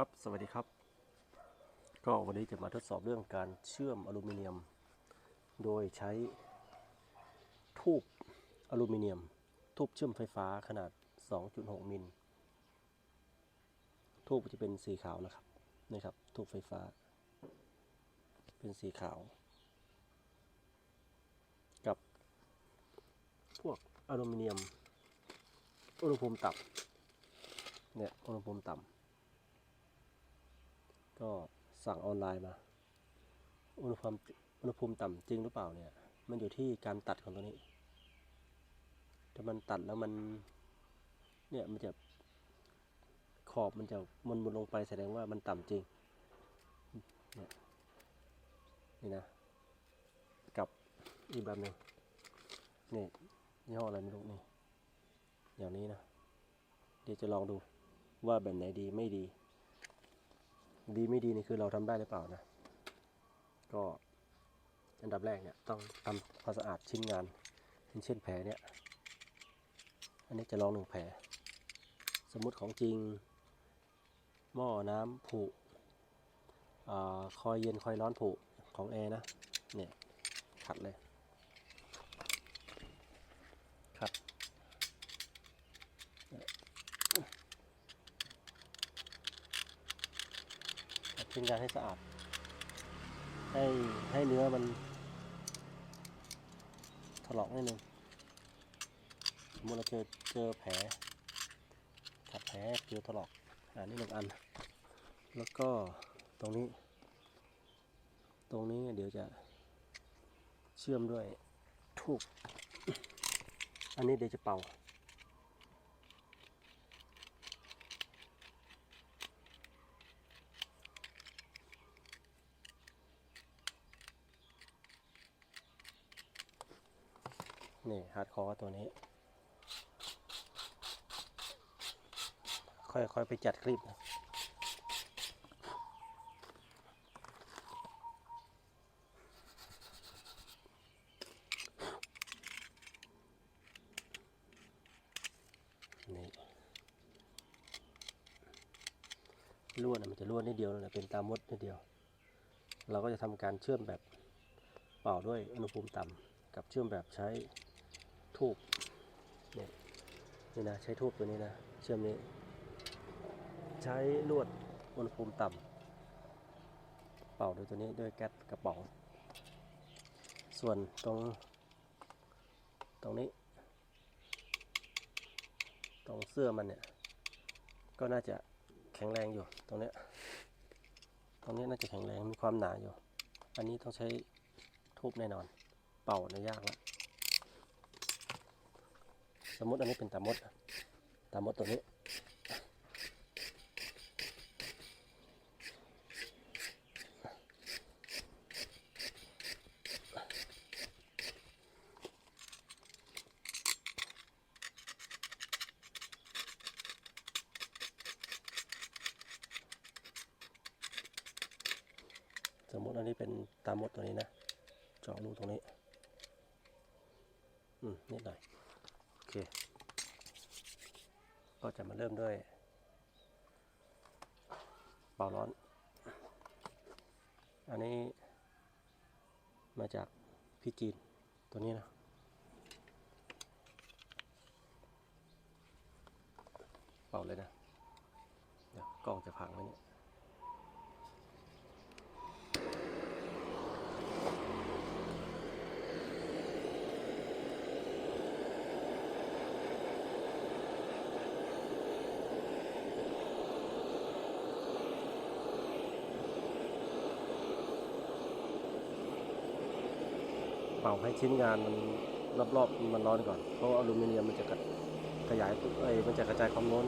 ครับ สวัสดีครับ ก็วันนี้จะมาทดสอบเรื่องการเชื่อมอลูมิเนียม โดยใช้ทูบอลูมิเนียม ทูบเชื่อมไฟฟ้าขนาด 2.6 มิล ทูบจะเป็นสีขาวนะครับนี่ครับ ทูบไฟฟ้า เป็นสีขาว กับ พวกอลูมิเนียม อุณหภูมิต่ำเนี่ย อุณหภูมิต่ำ ก็สั่งออนไลน์มา อุณหภูมิอุณหภูมิต่ำจริงหรือเปล่าเนี่ย มันอยู่ที่การตัดของตัวนี้ ถ้ามันตัดแล้วมัน เนี่ยมันจะขอบมันจะมนมนลงไปแสดงว่ามันต่ำจริง เนี่ยนี่นะ กับอีกแบบหนึ่งนี่ยี่ห้ออะไรไม่รู้นี่อย่างนี้นะ เดี๋ยวจะลองดูว่าแบบไหนดีไม่ดี ดีไม่ดีนี่คือเราทำได้หรือเปล่านะ ก็อันดับแรกเนี่ยต้องทำความสะอาดชิ้นงานอย่างเช่นแผลเนี่ย อันนี้จะลองหนึ่งแผล สมมุติของจริง หม้อน้ำผุอ่าคอยเย็นคอยร้อนผุของแอร์นะ เนี่ยขัดเลย ขัดชิ้นงานให้สะอาด ให้ให้เนื้อมันถลอกนิดนึงสมมติเราเจอเจอแผลขัดแผลเจอถลอกอันนี้หนึ่งอัน แล้วก็ตรงนี้ ตรงนี้เดี๋ยวจะเชื่อมด้วยทูบอันนี้เดี๋ยวจะเป่า นี่ฮาร์ดคอร์ตัวนี้ ค่อยๆไปจัดคลิปนะนี่ลวดมันจะลวดนิดเดียวนั่นแหละเป็นตามมดนิดเดียว เราก็จะทำการเชื่อมแบบเป่าด้วยอุณหภูมิต่ำกับเชื่อมแบบใช้ ทูบเนี่ยนี่นะใช้ทูบตัวนี้นะเชื่อมนี้ ใช้ลวดอุณหภูมิต่ำเป่าโดยตัวนี้ด้วยแก๊สกระป๋อง ส่วนตรงตรงนี้ ตรงเสื้อมันเนี่ย ก็น่าจะแข็งแรงอยู่ตรงเนี้ยตรงนี้น่าจะแข็งแรงมีความหนาอยู่ อันนี้ต้องใช้ทูบแน่นอน เป่าเนี่ยยากละ สมมติอันนี้เป็นตามดตามดตัวนี้สมมติอันนี้เป็นตามมดตัวนี้นะ เจาะรูตรงนี้ อืมนิดหน่อย เค ก็จะมาเริ่มด้วยเป่าร้อน อันนี้มาจากพี่จีนตัวนี้นะเป่าเลยนะเดี๋ยวกล้องจะพังไหมเนี่ย เป่าให้ชิ้นงานมันรอบๆมันร้อนก่อน เพราะว่าอลูมิเนียมมันจะกระขยายตัวเอ้มันจะกระจายความร้อน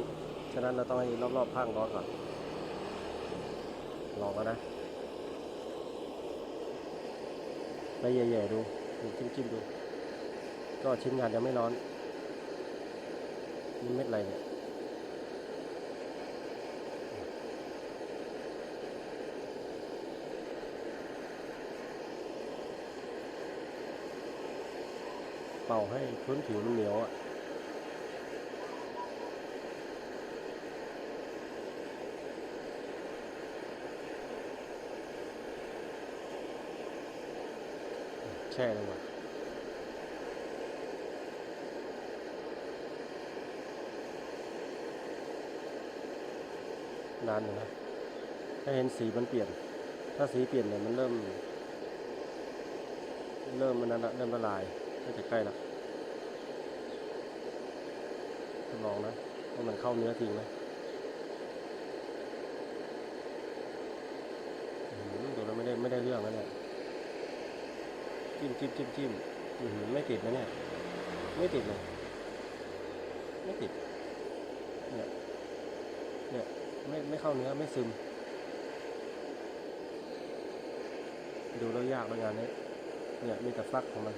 ฉะนั้นเราต้องให้รอบๆข้างร้อนก่อน ลองกันนะไปแย่ๆดูดูจิ้มๆดู ก็ชิ้นงานยังไม่ร้อนนี่เม็ดอะไรเนี่ย เป่าให้พื้นผิวมันเหนียวอะแช่ลงมาร้านนะถ้าเห็นสีมันเปลี่ยน ถ้าสีเปลี่ยนเนี่ยมันเริ่ม เริ่มมันนั้นเริ่มละลาย ก็จะใกล้ละทดลองนะว่ามันเข้าเนื้อจริงไหมอื้อหือดูแล้วไม่ได้ไม่ได้เรื่องแล้วเนี่ยจิ้มจิ้มจิ้มจิ้มอื้อหือไม่ติดนะเนี่ย ไม่ติดเลย ไม่ติด เนี่ย เนี่ย ไม่ไม่เข้าเนื้อไม่ซึม ดูแล้วยากแล้วงานนี้ เนี่ยมีแต่ฟักของมัน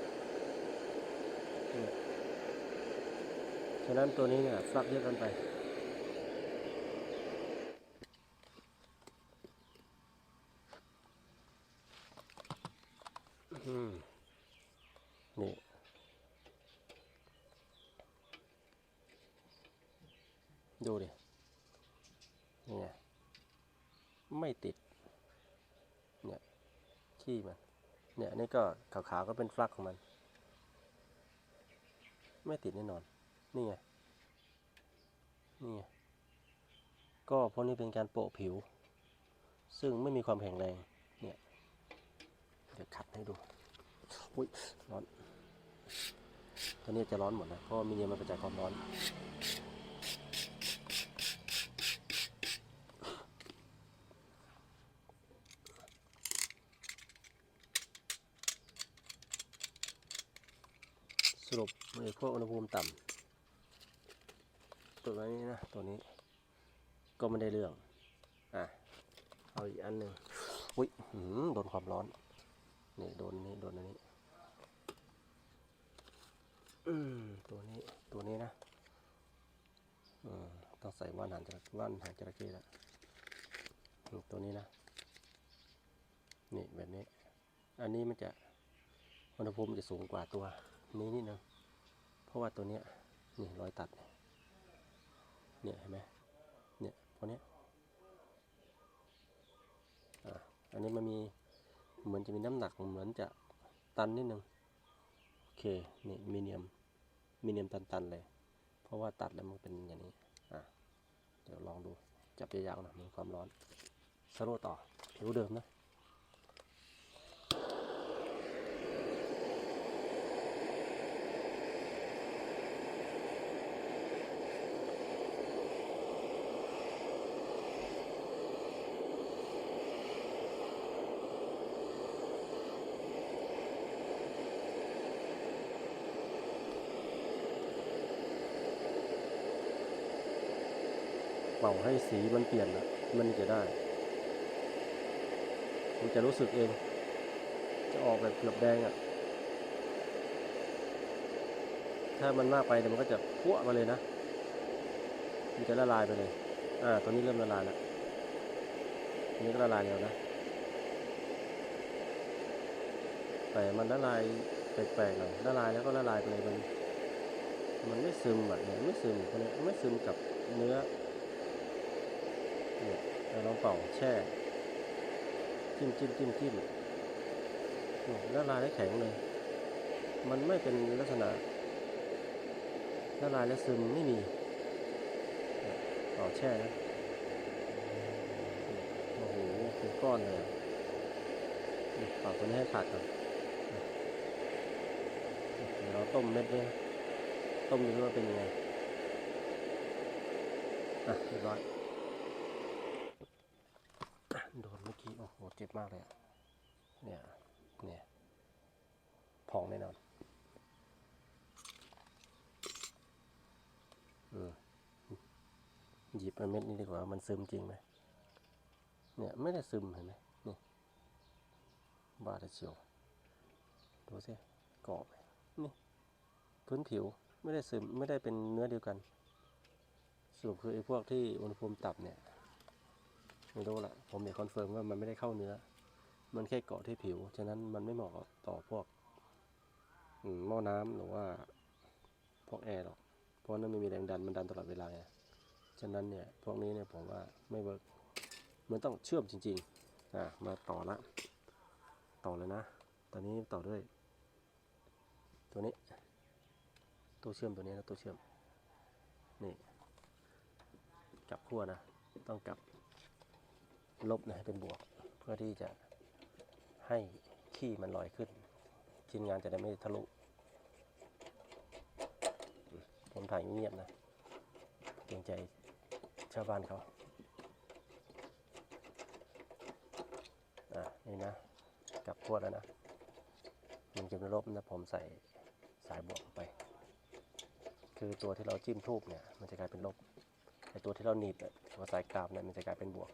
ฉะนั้นตัวนี้เนี่ยฟักเยอะกินไปอืมนี่ ดูดิ นี่ไง ไม่ติด เนี่ย ขี้มัน เนี่ย นี่ก็ขาวๆก็เป็นฟลักของมัน ไม่ติดแน่นอน นี่ไง นี่ไง ก็เพราะนี่เป็นการโปะผิว ซึ่งไม่มีความแข็งแรง เนี่ย เดี๋ยวขัดให้ดู อุ้ยร้อน ตอนนี้จะร้อนหมดนะ เพราะมีเนียมมันกระจายความร้อน สรุปในพวกอุณหภูมิต่ำตัวนี้นะตัวนี้ ก็ไม่ได้เรื่อง อะ เอาอีกอันหนึ่งอุ้ยหืมโดนความร้อน นี่โดนนี้โดนอันนี้อตัวนี้ตัวนี้นะต้องใส่ว่านหางจระว่านหางจระเข้แล้วตัวนี้นะ นี่แบบนี้ อันนี้มันจะอุณหภูมิจะสูงกว่าตัว นี้นิดนึงเพราะว่าตัวเนี้ยนี่รอยตัด เนี่ยเห็นไหมเนี่ยพวกเนี้ยอะอันนี้มันมีเหมือนจะมีน้ำหนักเหมือนจะตันนิดนึงโอเคนี่มีเนียมมีเนียมตันๆเลย เพราะว่าตัดแล้วมันเป็นอย่างนี้อะเดี๋ยวลองดูจับยาวๆหนะมีความร้อนสโลว์ต่อผิวเดิมนะ ป่าให้สีมันเปลี่ยนอะมันจะได้มันจะรู้สึกเอง จะออกแบบเกือบแดงอะถ้ามันมากไปมันก็จะพัวมาเลยนะ มันจะละลายไปเลย อ่า ตัวนี้เริ่มละลายแล้วนนี้ก็ละลายแล้วนะ แต่มันละลายแปลกๆหน่อยละลายแล้วก็ละลายไปเลยมัน มันไม่ซึมอะเนี่ยไม่ซึมตัวเนี้ยไม่ซึมกับเนื้อ เราลองเป่าแช่ จิ้มจิ้มจิ้มจิ้มละลายและแข็งเลย มันไม่เป็นลักษณะละลายและซึมไม่มีเป่าแช่นะโอ้โหเป็นก้อนเลยอะเนี่ยเป่าตัวนี้ให้ขาดก่อนเราต้มเม็ดด้วยต้มดูว่าเป็นยังไง อะเรียบร้อย โดนเมื่อกี้ โอ้โห เจ็บมากเลยอะเนี่ย เนี่ยพองแน่นอน อืมหยิบเม็ดนี้ดีกว่า มันซึมจริงไหม เนี่ย ไม่ได้ซึมเห็นไหมนี่บาดเฉียว ดูสิเกาะไหมนี่ พื้นผิวไม่ได้ซึม ไม่ได้เป็นเนื้อเดียวกันสรุปคือไอ้พวกที่อุณหภูมิต่ำเนี่ย ไม่รู้ละผมอยากคอนเฟิร์มว่ามันไม่ได้เข้าเนื้อ มันแค่เกาะที่ผิว ฉะนั้นมันไม่เหมาะต่อพวกหม้อน้ำหรือว่าพวกแอร์หรอก เพราะนั้นไม่มีแรงดันมันดันตลอดเวลาไงฉะนั้นเนี่ยพวกนี้เนี่ยผมว่าไม่เวิร์กมันต้องเชื่อมจริงๆอะมาต่อละ ต่อเลยนะ ตอนนี้ต่อด้วย ตัวนี้ ตัวเชื่อมตัวนี้นะตัวเชื่อม นี่ กลับขั้วนะ ต้องกลับ ลบนะให้เป็นบวก เพื่อที่จะให้ขี้มันลอยขึ้น ชิ้นงานจะได้ไม่ทะลุผมถ่ายเงียบนะเกรงใจชาวบ้านเขาอะนี่นะกลับขั้วแล้วนะ มันจะเป็นลบนะผมใส่สายบวกไป คือตัวที่เราจิ้มทูบเนี่ย มันจะกลายเป็นลบไอตัวที่เราหนีบเนี่ยตัวสายกราบเนี่ยมันจะกลายเป็นบวก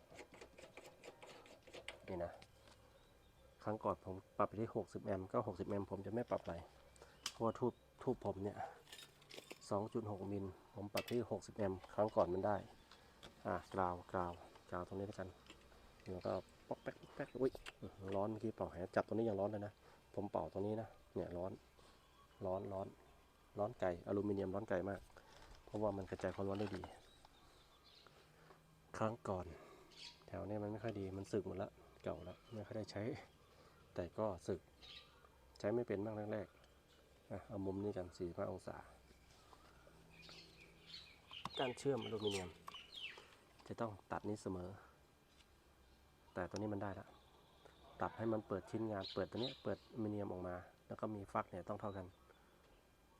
นี่นะ ครั้งก่อนผมปรับไปที่ 60 แอมป์ก็ 60 แอมป์ผมจะไม่ปรับไรเพราะว่าทูบทูบผมเนี่ย 2.6 มิล ผมปรับที่ 60 แอมป์ครั้งก่อนมันได้ อ่ากราวกราวกราวตรงนี้แล้วกันแล้วก็ป๊อกแป๊กแป๊กอุ้ยร้อนเมื่อกี้เป่าแหจับตรงนี้ยังร้อนเลยนะ ผมเป่าตรงนี้นะ เนี่ยร้อน ร้อนร้อน ร้อนไก่อลูมิเนียมร้อนไก่มาก เพราะว่ามันกระจายความร้อนได้ดี ครั้งก่อน แถวนี้มันไม่ค่อยดี มันสึกหมดละ เก่าแล้วไม่ค่อยได้ใช้ แต่ก็สึกใช้ไม่เป็นมากแรกๆอะเอามุมนี้กัน45องศา การเชื่อมอลูมิเนียม จะต้องตัดนี้เสมอ แต่ตัวนี้มันได้ละตัดให้มันเปิดชิ้นงานเปิดตัวนี้เปิดอลูมิเนียมออกมา แล้วก็มีฟักเนี่ยต้องเท่ากัน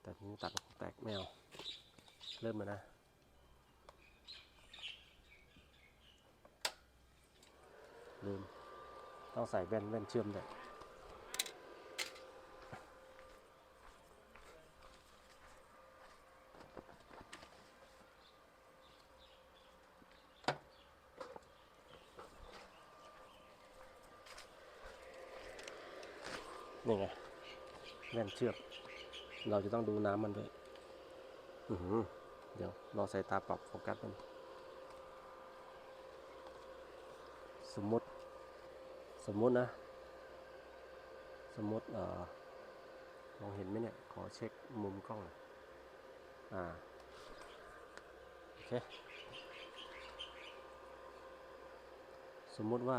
แต่ทีนี้ตัดแตกไม่เอาเริ่มแล้วนะลืม ต้องใส่แว่นแว่นเชื่อมด้วยนี่ไงแว่นเชื่อมเราจะต้องดูน้ำมันด้วยอือหือเดี๋ยวรอใส่ตาปรับโฟกัสมัน สมมติ สมมตินะ สมมติเอ่อมองเห็นไหมเนี่ย ขอเช็คมุมกล้องอ่า โอเค สมมติว่า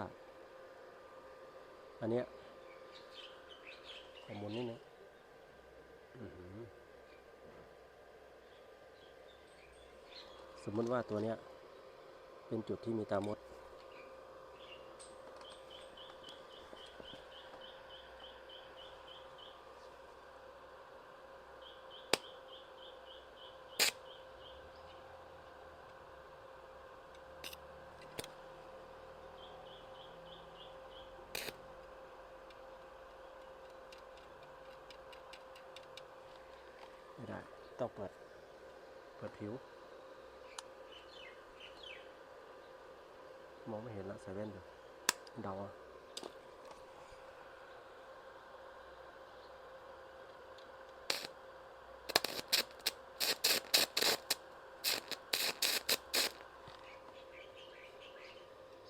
อันเนี้ยขอหมุนนิดนึงอื้อหือสมมติว่าตัวเนี้ย เป็นจุดที่มีตามด ต้องเปิด เปิดผิว มองไม่เห็นแล้วใส่แว่นอยู่เดาอะ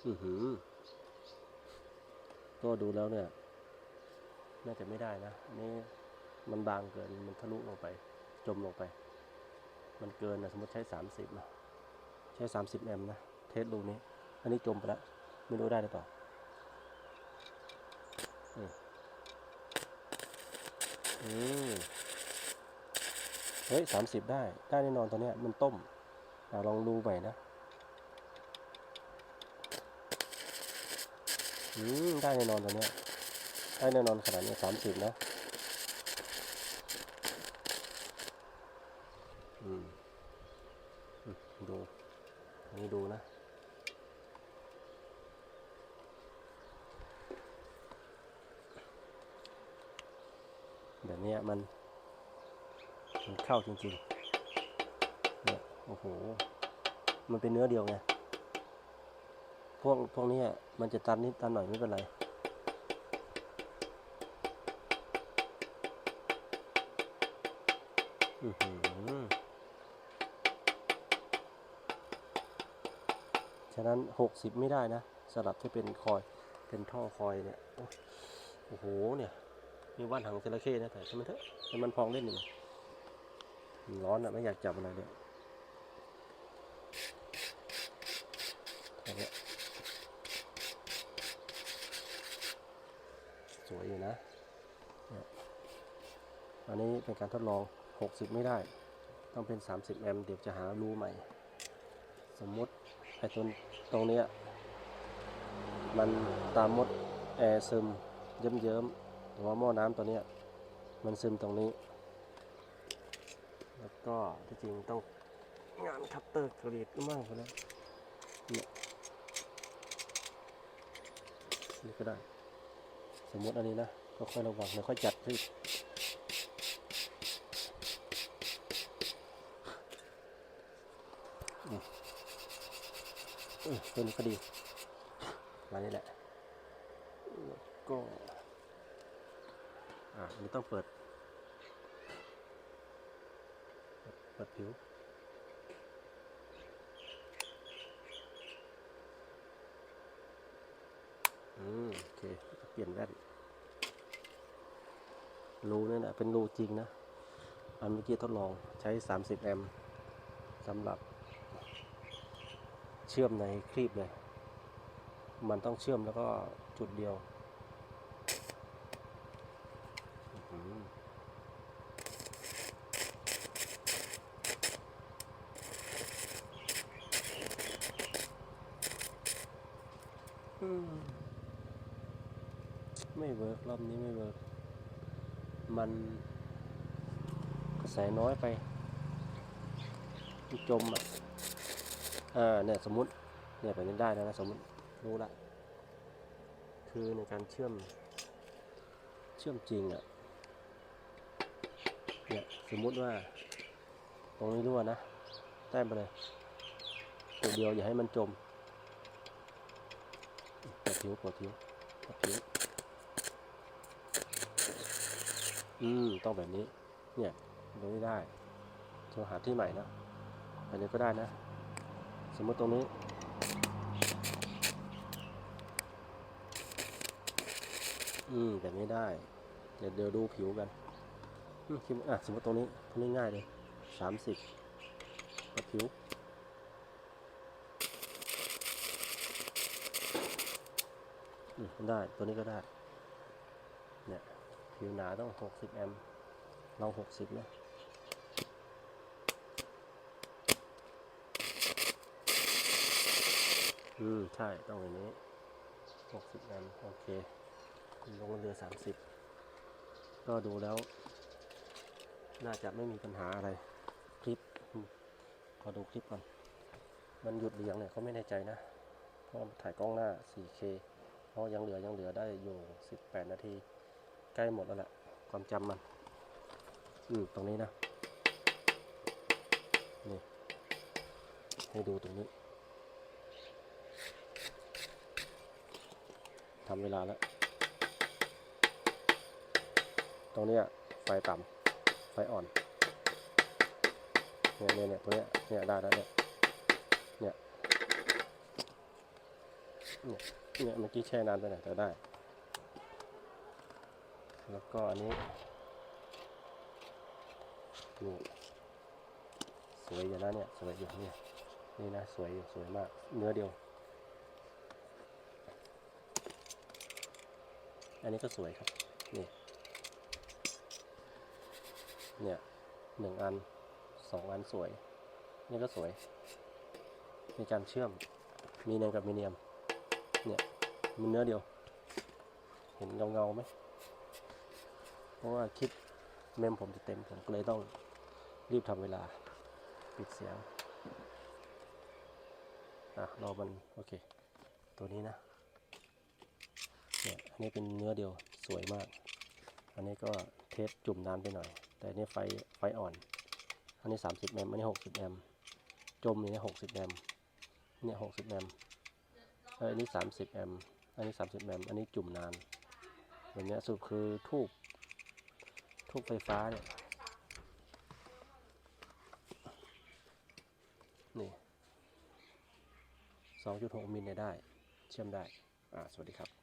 อือหือ ก็ดูแล้วเนี่ย น่าจะไม่ได้นะ นี่มันบางเกิน มันทะลุลงไป จมลงไป มันเกินนะสมมติใช้ 30นะใช้ 30 แอมป์นะ เทสดูนี้ อันนี้จมไปแล้ว ไม่รู้ได้หรือเปล่าอืมอืมเฮ้ย30ได้ ได้แน่นอนตัวเนี้ยมันต้มอะลองดูใหม่นะ อืม ได้แน่นอนตัวเนี้ย ได้แน่นอนขนาดนี้สามสิบนะ อืมอืมดูอั นนี้ดูนะ แบบเนี้ยมัน มันเข้าจริงๆเนี่ยโอ้โห มันเป็นเนื้อเดียวไง พวกพวกนี้มันจะตันนิดตันหน่อยไม่เป็นไรอือหือ ฉะนั้นหกสิบไม่ได้นะสลับที่เป็นคอยเป็นท่อคอยเนี่ยโอ้โหเนี่ยมีว่านหางจระเข้นะแต่ใช่มันเถอะให้มันพองเล่นหนึ่งร้อนอะไม่อยากจับอะไรเลยแค่เนี้ยสวยอยู่นะ อันนี้เป็นการทดลอง 60 ไม่ได้ ต้องเป็น 30 แอมป์เดี๋ยวจะหารูใหม่ สมมติ ไอ้ตรงตรงเนี้ยมันตามมดแอร์ซึมเยิ้มๆหรือว่าหม้อน้ำตัวเนี้ยมันซึมตรงนี้ แล้วก็ที่จริงต้องงานคัตเตอร์กรีดมากกว่านั้นเนี่ยนี่ก็ได้ สมมติอันนี้นะก็ค่อยระวังแล้วค่อยจัดขึ้นอืมเออตัวนี้ก็ดีมานี่แหละแล้วก็อ่าอันนี้ต้องเปิด เปิดผิวอืมโอเคเปลี่ยนแว่นรูนี่นะเป็นรูจริงนะ อันเมื่อกี้ทดลองใช้ 30 แอมป์สำหรับ เชื่อมในคลิปเลย มันต้องเชื่อมแล้วก็จุดเดียวไม่เวิร์กรอบนี้ไม่เวิร์กมันกระแสน้อยไป จมอะ อ่าเนี่ยสมมติเนี่ยแบบนี้ได้แล้วนะสมมติรู้ละคือในการเชื่อมเชื่อมจริงอะเนี่ยสมมุติว่า ตรงนี้รั่วนะแต้มไปเลยตัวเดียวอย่าให้มันจมปวดผิวปวดผิวปวดผิวอืมต้องแบบนี้ เนี่ยตรงนี้ได้โทรหาที่ใหม่นะอันนี้ก็ได้นะ สมมติตรงนี้ อืมแบบนี้ได้ เดี๋ยวเดี๋ยวดูผิวกันอืมคิดอะสมมติตรงนี้ตรงนี้ง่ายเลยสามสิบกับผิวอืมได้ ตัวนี้ก็ได้ เนี่ย ผิวหนาต้อง60แอมป์ลอง60นะ อืม ใช่ ต้องอย่างนี้60แอมป์โอเคลงมาเหลือ30ก็ดูแล้ว น่าจะไม่มีปัญหาอะไร คลิป ขอดูคลิปก่อน มันหยุดหรือยังเนี่ยเขาไม่แน่ใจนะ เพราะถ่ายกล้องหน้า 4K เพราะยังเหลือยังเหลือได้อยู่ 18 นาที ใกล้หมดแล้วแหละ ความจำมัน อืม ตรงนี้นะ นี่ ให้ดูตรงนี้ ทำเวลาแล้ว ตรงนี้ไฟต่ำไฟอ่อน เนี่ยเนี่ยเนี่ยตรงเนี้ยเนี่ยได้แล้วเนี่ยเนี่ยเนี่ยเนี่ยเมื่อกี้แช่นานไปหน่อยแต่ได้ แล้วก็อันนี้นี่สวยอยู่นะเนี่ยสวยอยู่เนี่ยนี่นะสวยอยู่สวยมาก เนื้อเดียว อันนี้ก็สวยครับ นี่ เนี่ยหนึ่งอันสองอันสวย นี่ก็สวย มีการเชื่อม มีเนียมกับมีเนียม เนี่ยมันเนื้อเดียว เห็นเงาเงาๆไหม เพราะว่าคลิปเมมผมจะเต็มผมก็เลยต้องรีบทำเวลา ปิดเสียง อะรอมัน โอเค ตัวนี้นะ เนี่ยอันนี้เป็นเนื้อเดียวสวยมาก อันนี้ก็เทปจุ่มนานไปหน่อย แต่อันนี้ไฟไฟอ่อน อันนี้ 30แอมป์อันนี้ 60แอมป์จมอย่างนี้60แอมป์เนี่ย60แอมป์อันนี้ 30แอมป์อันนี้ 30แอมป์อันนี้จุ่มนานแบบเนี้ยสรุปคือทูบทูบไฟฟ้าเนี่ยนี่2.6มิลเนี่ยได้ เชื่อมได้ อ่า สวัสดีครับ